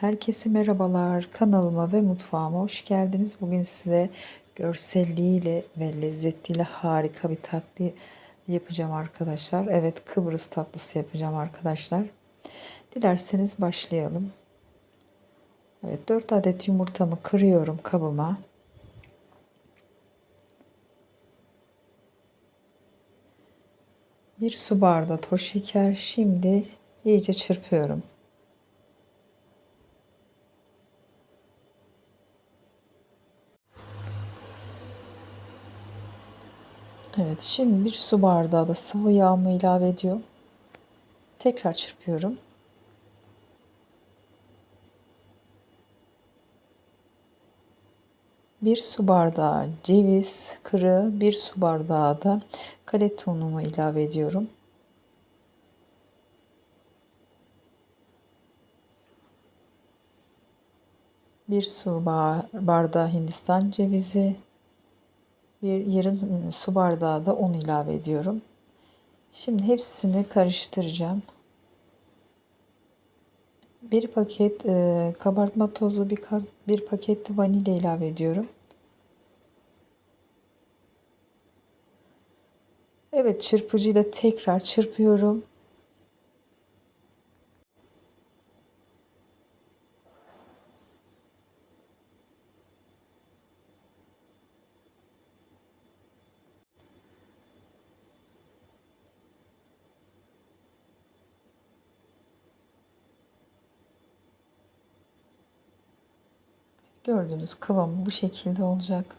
Herkese merhabalar. Kanalıma ve mutfağıma hoş geldiniz. Bugün size görselliğiyle ve lezzetiyle harika bir tatlı yapacağım arkadaşlar. Evet Kıbrıs tatlısı yapacağım arkadaşlar. Dilerseniz başlayalım. Evet 4 adet yumurtamı kırıyorum kabıma. Bir su bardağı toz şeker. Şimdi iyice çırpıyorum. Evet şimdi bir su bardağı da sıvı yağımı ilave ediyorum. Tekrar çırpıyorum. Bir su bardağı ceviz kırığı, bir su bardağı da kalet unumu ilave ediyorum. Bir su bardağı hindistan cevizi, bir yarım su bardağı da un ilave ediyorum. Şimdi hepsini karıştıracağım. Bir paket e, kabartma tozu, bir, bir paket vanilya ilave ediyorum. Evet çırpıcıyla tekrar çırpıyorum. Gördüğünüz kıvamı bu şekilde olacak.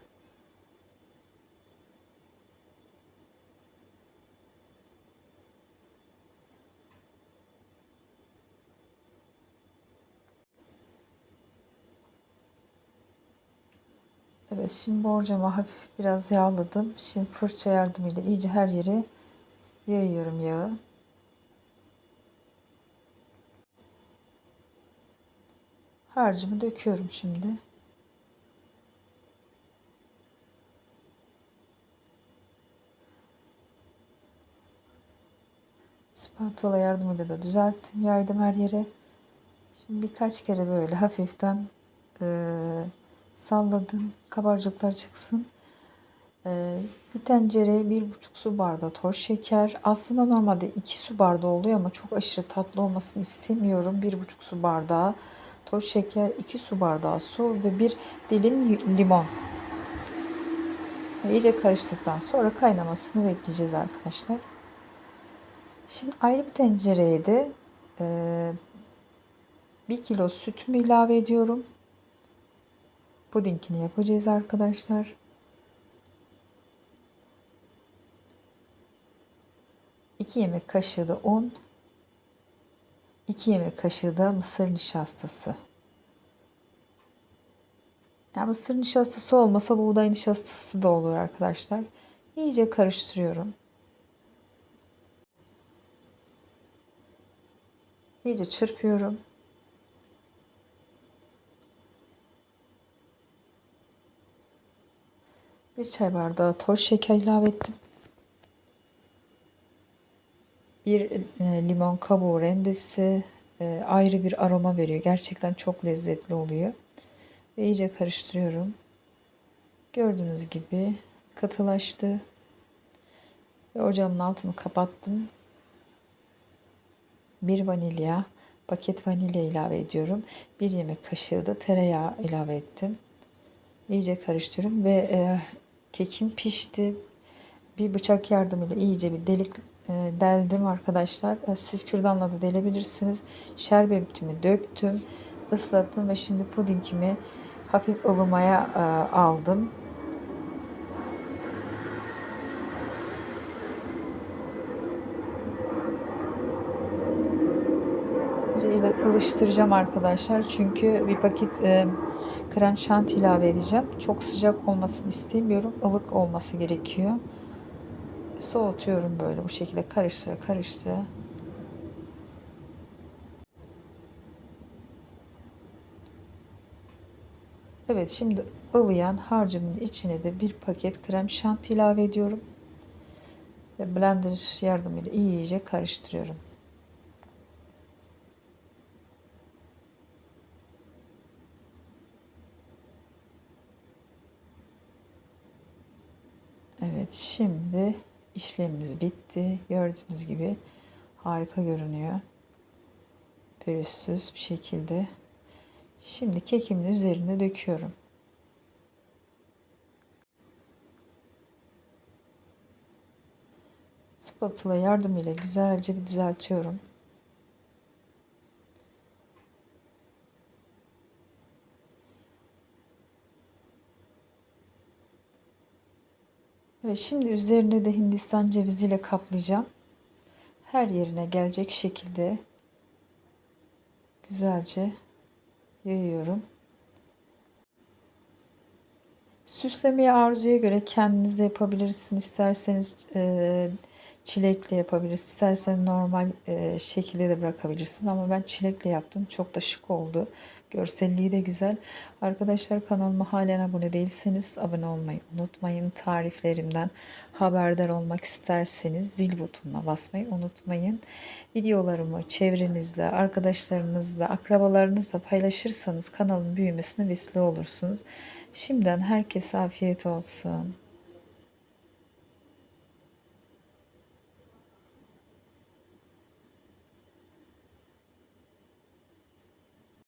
Evet şimdi borcamı hafif biraz yağladım. Şimdi fırça yardımıyla iyice her yere yayıyorum yağı. Harcımı döküyorum şimdi. Spatula yardımıyla da düzelttim. Yaydım her yere. Şimdi birkaç kere böyle hafiften e, salladım. Kabarcıklar çıksın. E, bir tencereye bir buçuk su bardağı toz şeker. Aslında normalde iki su bardağı oluyor ama çok aşırı tatlı olmasını istemiyorum. Bir buçuk su bardağı toz şeker, iki su bardağı su ve bir dilim limon. İyice karıştıktan sonra kaynamasını bekleyeceğiz arkadaşlar. Şimdi ayrı bir tencereye de e, 1 kilo sütümü ilave ediyorum. Pudingini yapacağız arkadaşlar. İki yemek kaşığı da un. 2 yemek kaşığı da mısır nişastası. Yani mısır nişastası olmasa buğday nişastası da olur arkadaşlar. İyice karıştırıyorum. İyice çırpıyorum. Bir çay bardağı toz şeker ilave ettim. Bir e, limon kabuğu rendesi e, ayrı bir aroma veriyor. Gerçekten çok lezzetli oluyor. Ve iyice karıştırıyorum. Gördüğünüz gibi katılaştı. Ve ocağımın altını kapattım bir vanilya, paket vanilya ilave ediyorum. Bir yemek kaşığı da tereyağı ilave ettim. İyice karıştırıyorum ve e, kekim pişti. Bir bıçak yardımıyla iyice bir delik e, deldim arkadaşlar. E, siz kürdanla da delebilirsiniz. Şerbetimi döktüm, ıslattım ve şimdi pudingimi hafif ılımaya e, aldım. İle ılıştıracağım arkadaşlar. Çünkü bir paket e, krem şanti ilave edeceğim. Çok sıcak olmasını istemiyorum. ılık olması gerekiyor. Soğutuyorum böyle bu şekilde karıştıra karıştıra. Evet şimdi ılıyan harcımın içine de bir paket krem şanti ilave ediyorum. Ve blender yardımıyla iyice karıştırıyorum. Evet şimdi işlemimiz bitti. Gördüğünüz gibi harika görünüyor. Pürüzsüz bir şekilde. Şimdi kekimin üzerine döküyorum. Spatula yardımıyla güzelce bir düzeltiyorum. Ve şimdi üzerine de Hindistan ceviziyle kaplayacağım. Her yerine gelecek şekilde güzelce yayıyorum. Süslemeyi arzuya göre kendiniz de yapabilirsiniz. İsterseniz e, çilekle yapabilirsiniz. İsterseniz normal e, şekilde de bırakabilirsiniz. Ama ben çilekle yaptım. Çok da şık oldu. Görselliği de güzel. Arkadaşlar kanalıma halen abone değilseniz abone olmayı unutmayın. Tariflerimden haberdar olmak isterseniz zil butonuna basmayı unutmayın. Videolarımı çevrenizle, arkadaşlarınızla, akrabalarınızla paylaşırsanız kanalın büyümesine vesile olursunuz. Şimdiden herkese afiyet olsun.